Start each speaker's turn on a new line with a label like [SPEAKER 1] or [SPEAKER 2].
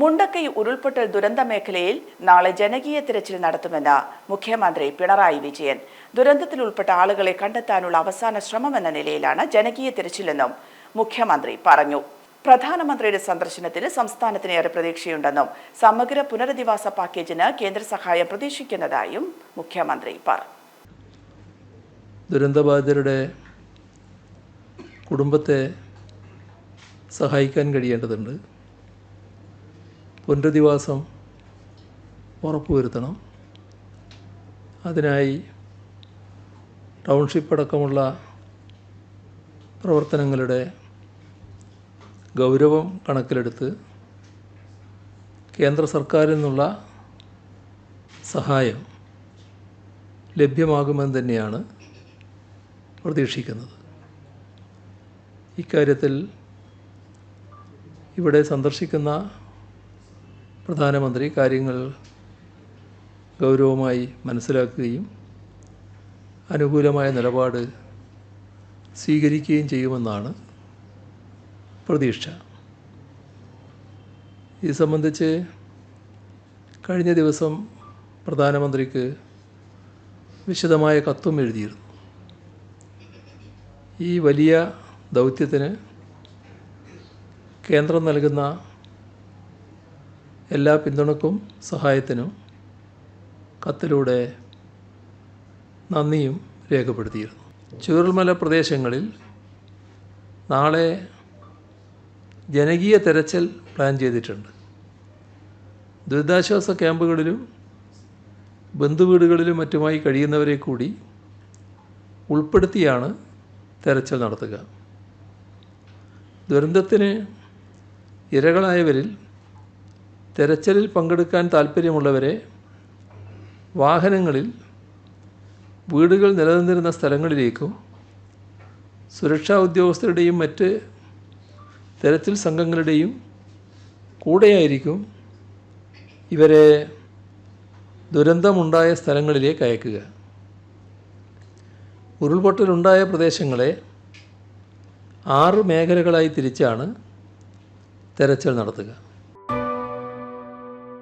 [SPEAKER 1] മുണ്ടക്കൈ ഉരുൾപൊട്ടൽ ദുരന്ത മേഖലയിൽ നാളെ ജനകീയ തിരച്ചിൽ നടത്തുമെന്ന് മുഖ്യമന്ത്രി പിണറായി വിജയൻ. ദുരന്തത്തിൽ ഉൾപ്പെട്ട ആളുകളെ കണ്ടെത്താനുള്ള അവസാന ശ്രമമെന്ന നിലയിലാണ് ജനകീയ തിരച്ചിലെന്നും മുഖ്യമന്ത്രി പറഞ്ഞു. പ്രധാനമന്ത്രിയുടെ സന്ദർശനത്തിന് സംസ്ഥാനത്തിന് ഏറെ പ്രതീക്ഷയുണ്ടെന്നും സമഗ്ര പുനരധിവാസ പാക്കേജിന് കേന്ദ്ര സഹായം പ്രതീക്ഷിക്കുന്നതായും മുഖ്യമന്ത്രി പറഞ്ഞു
[SPEAKER 2] ദുരന്തബാധിതരുടെ കുടുംബത്തെ സഹായിക്കാൻ കഴിയേണ്ടതുണ്ട്. പുനരധിവാസം ഉറപ്പുവരുത്തണം. അതിനായി ടൗൺഷിപ്പ് അടക്കമുള്ള പ്രവർത്തനങ്ങളുടെ ഗൗരവം കണക്കിലെടുത്ത് കേന്ദ്ര സർക്കാരിൽ നിന്നുള്ള സഹായം ലഭ്യമാകുമെന്ന് തന്നെയാണ് പ്രതീക്ഷിക്കുന്നത്. ഇക്കാര്യത്തിൽ ഇവിടെ സന്ദർശിക്കുന്ന പ്രധാനമന്ത്രി കാര്യങ്ങൾ ഗൗരവമായി മനസ്സിലാക്കുകയും അനുകൂലമായ നിലപാട് സ്വീകരിക്കുകയും ചെയ്യുമെന്നാണ് പ്രതീക്ഷ. ഇത് സംബന്ധിച്ച് കഴിഞ്ഞ ദിവസം പ്രധാനമന്ത്രിക്ക് വിശദമായ കത്തും എഴുതിയിരുന്നു. ഈ വലിയ ദൗത്യത്തിന് കേന്ദ്രം നൽകുന്ന എല്ലാ പിന്തുണക്കും സഹായത്തിനും കത്തിലൂടെ നന്ദിയും രേഖപ്പെടുത്തിയിരുന്നു. ചൂരൽമല പ്രദേശങ്ങളിൽ നാളെ ജനകീയ തെരച്ചിൽ പ്ലാൻ ചെയ്തിട്ടുണ്ട്. ദുരിതാശ്വാസ ക്യാമ്പുകളിലും ബന്ധുവീടുകളിലും മറ്റുമായി കഴിയുന്നവരെ കൂടി ഉൾപ്പെടുത്തിയാണ് തെരച്ചിൽ നടത്തുക. ദുരന്തത്തിന് ഇരകളായവരിൽ തെരച്ചിലിൽ പങ്കെടുക്കാൻ താൽപ്പര്യമുള്ളവരെ വാഹനങ്ങളിൽ വീടുകൾ നിലനിന്നിരുന്ന സ്ഥലങ്ങളിലേക്കും സുരക്ഷാ ഉദ്യോഗസ്ഥരുടെയും മറ്റ് തെരച്ചിൽ സംഘങ്ങളുടെയും കൂടെയായിരിക്കും ഇവരെ ദുരന്തമുണ്ടായ സ്ഥലങ്ങളിലേക്ക് അയക്കുക. ഉരുൾപൊട്ടലുണ്ടായ പ്രദേശങ്ങളെ ആറ് മേഖലകളായി തിരിച്ചാണ് തെരച്ചിൽ നടത്തുക.